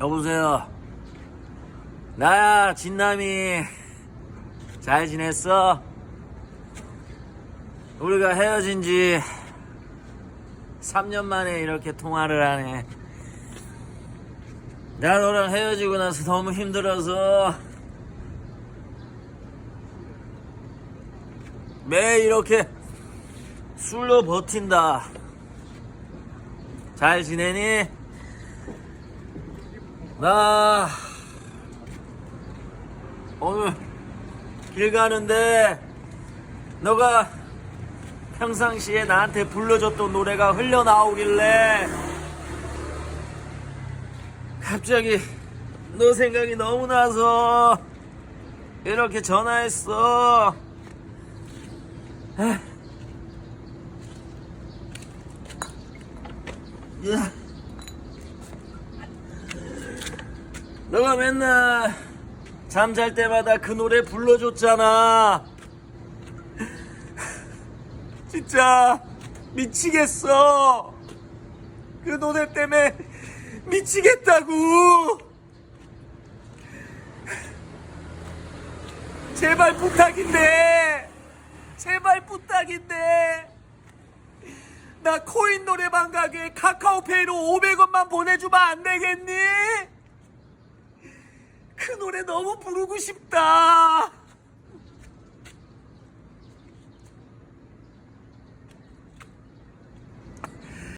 여보세요. 나야, 진남이. 잘 지냈어? 우리가 헤어진 지 3년 만에 이렇게 통화를 하네. 나 너랑 헤어지고 나서 너무 힘들어서 매일 이렇게 술로 버틴다. 잘 지내니? 나 오늘 길 가는데 너가 평상시에 나한테 불러줬던 노래가 흘러나오길래 갑자기 너 생각이 너무 나서 이렇게 전화했어. 에. 야. 너가 맨날 잠잘 때마다 그 노래 불러줬잖아. 진짜 미치겠어. 그 노래 때문에 미치겠다고. 제발 부탁인데. 제발 부탁인데. 나 코인 노래방 가게 카카오페이로 500원만 보내주면 안 되겠니? 그 노래 너무 부르고 싶다.